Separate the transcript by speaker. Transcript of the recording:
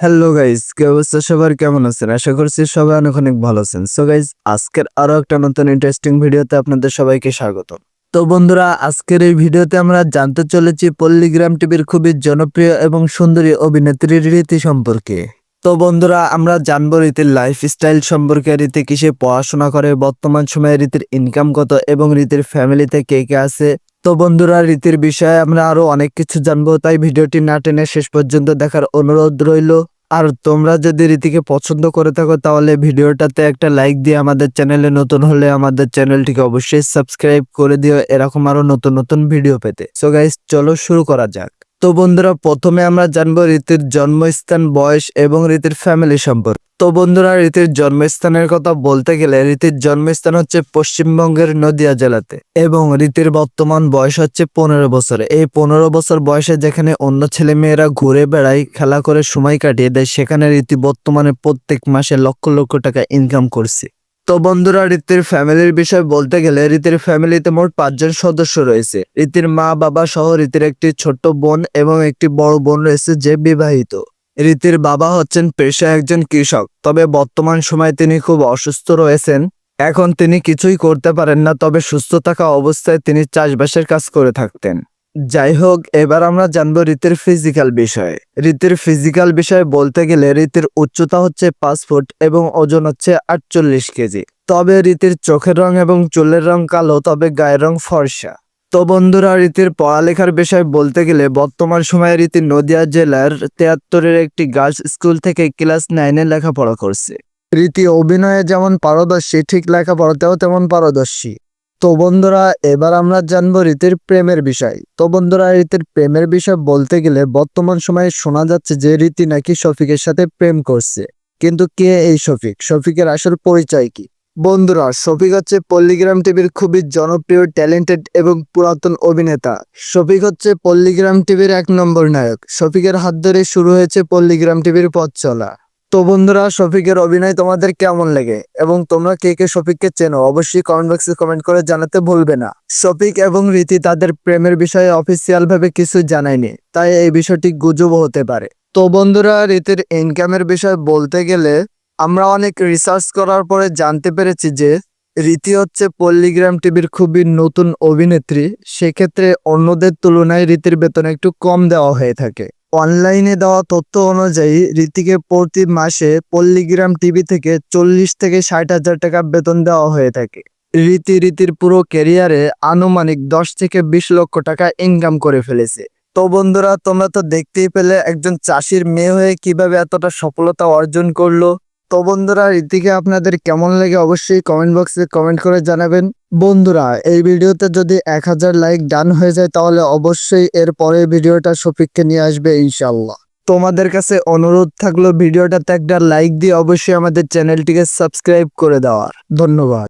Speaker 1: Hello guys কি অবস্থা? সবার কেমন আছেন? আশা করছি সবাই অনেক অনেক ভালো আছেন। সো গাইস আজকের আরও একটা নতুন ইন্টারেস্টিং ভিডিওতে আপনাদের সবাইকে স্বাগত তো বন্ধুরা, আজকের এই ভিডিওতে আমরা জানতে চলেছি পল্লীগ্রাম টিভির খুবই জনপ্রিয় এবং সুন্দরী অভিনেত্রী রীতি সম্পর্কে। তো বন্ধুরা, আমরা জানব রীতির লাইফস্টাইল সম্পর্কে, রীতি কিসে পড়াশোনা করে, বর্তমান সময়ে রীতির ইনকাম কত এবং রীতির ফ্যামিলিতে কে কে আছে। তো বন্ধুরা, রীতির বিষয়ে আমরা আরও অনেক কিছু জানব, তাই ভিডিওটি না টেনে শেষ পর্যন্ত দেখার অনুরোধ রইল। আর তোমরা যদি রীতিকে পছন্দ করে থাকো, তাহলে ভিডিওটাতে একটা লাইক দিয়ে আমাদের চ্যানেলে নতুন হলে আমাদের চ্যানেলটিকে অবশ্যই সাবস্ক্রাইব করে দিও, এরকম আরও নতুন নতুন ভিডিও পেতে। সো গাইস চলো শুরু করা যাক। তো বন্ধুরা, প্রথমে আমরা জানব রীতির জন্মস্থান, বয়স এবং রীতির ফ্যামিলি সম্পর্কে। তো বন্ধুরা, রীতির জন্মস্থানের কথা বলতে গেলে রীতির জন্মস্থান হচ্ছে পশ্চিমবঙ্গের নদিয়া জেলাতে এবং রীতির বর্তমান বয়স হচ্ছে পনেরো বছর। এই পনেরো বছর বয়সে যেখানে অন্য ছেলে মেয়েরা ঘুরে বেড়ায়, খেলা করে, সময় কাটিয়ে দেয়, সেখানে রীতি বর্তমানে প্রত্যেক মাসে লক্ষ লক্ষ টাকা ইনকাম করছে। তো বন্ধুরা, রীতির ফ্যামিলির বিষয় বলতে গেলে রীতির ফ্যামিলিতে মোট পাঁচজন সদস্য রয়েছে। রীতির মা বাবা সহ রীতির একটি ছোট্ট বোন এবং একটি বড় বোন রয়েছে যে বিবাহিত। রীতির বাবা হচ্ছেন পেশা একজন কৃষক, তবে বর্তমান সময়ে তিনি খুব অসুস্থ রয়েছেন। এখন তিনি কিছুই করতে পারেন না, তবে সুস্থ থাকা অবস্থায় তিনি চাষবাসের কাজ করে থাকতেন। যাই হোক, এবার আমরা জানব রীতির ফিজিক্যাল বিষয়ে। রীতির ফিজিক্যাল বিষয়ে বলতে গেলে রীতির উচ্চতা হচ্ছে পাঁচ ফুট এবং ওজন হচ্ছে আটচল্লিশ কেজি। তবে রীতির চোখের রং এবং চুলের রং কালো, তবে গায়ের রং ফর্সা। তো বন্ধুরা, রীতির পড়ালেখার বিষয়ে বলতে গেলে বর্তমান সময়ে রীতি নদিয়া জেলার তিয়াত্তরের একটি গার্লস স্কুল থেকে ক্লাস নাইনে লেখাপড়া করছে। রীতি অভিনয়ে যেমন পারদর্শী, ঠিক লেখাপড়াতেও তেমন পারদর্শী। তো বন্ধুরা, এবার আমরা জানব রীতির প্রেমের বিষয়। তো বন্ধুরা, রীতির প্রেমের বিষয় বলতে গেলে বর্তমান সময়ে শোনা যাচ্ছে যে রীতি নাকি শফিকের সাথে প্রেম করছে। কিন্তু কে এই শফিক? শফিকের আসল পরিচয় কি? বন্ধুরা, শফিক হচ্ছে পল্লীগ্রাম টিভির খুবই জনপ্রিয় ট্যালেন্টেড এবং পুরাতন অভিনেতা। শফিক হচ্ছে পল্লীগ্রাম টিভির এক নম্বর নায়ক। শফিকের হাত ধরে শুরু হয়েছে পল্লীগ্রাম টিভির পথ চলা। তো বন্ধুরা, শফিকের অভিনয় তোমাদের কেমন লাগে এবং তোমরা কে কে শফিককে চেনো অবশ্যই কমেন্ট বক্সে কমেন্ট করে জানাতে ভুলবে না। শফিক এবং রীতি তাদের প্রেমের বিষয়ে অফিসিয়াল ভাবে কিছু জানায়নি, তাই এই বিষয়টি গুজব হতে পারে। তো বন্ধুরা, রীতির ইনকামের বিষয় বলতে গেলে আমরা অনেক রিসার্চ করার পরে জানতে পেরেছি যে রীতি হচ্ছে পল্লীগ্রাম টিভির খুবই নতুন অভিনেত্রী। সেক্ষেত্রে অন্যদের তুলনায় রীতির বেতন একটু কম দেওয়া হয়ে থাকে। অনলাইনে দেওয়া তথ্য অনুযায়ী রীতিকে প্রতি মাসে পল্লীগ্রাম টিভি থেকে চল্লিশ থেকে ষাট হাজার টাকা বেতন দেওয়া হয়ে থাকে। রীতি রীতির পুরো ক্যারিয়ারে আনুমানিক দশ থেকে বিশ লক্ষ টাকা ইনকাম করে ফেলেছে। তো বন্ধুরা, তোমরা তো দেখতেই পেলে একজন চাষির মেয়ে হয়ে কীভাবে এতটা সফলতা অর্জন করল। তো বন্ধুরা রীতিকে আপনাদের কেমন লাগে অবশ্যই কমেন্ট বক্সে কমেন্ট করে জানাবেন। বন্ধুরা, এই ভিডিওতে যদি এক হাজার লাইক ডান হয়ে যায়, তাহলে অবশ্যই এর পরের ভিডিওটা শফিককে নিয়ে আসবে ইনশাল্লাহ তোমাদের কাছে অনুরোধ থাকল ভিডিওটাতে একটা লাইক দিয়ে অবশ্যই আমাদের চ্যানেলটিকে সাবস্ক্রাইব করে দেওয়ার। ধন্যবাদ।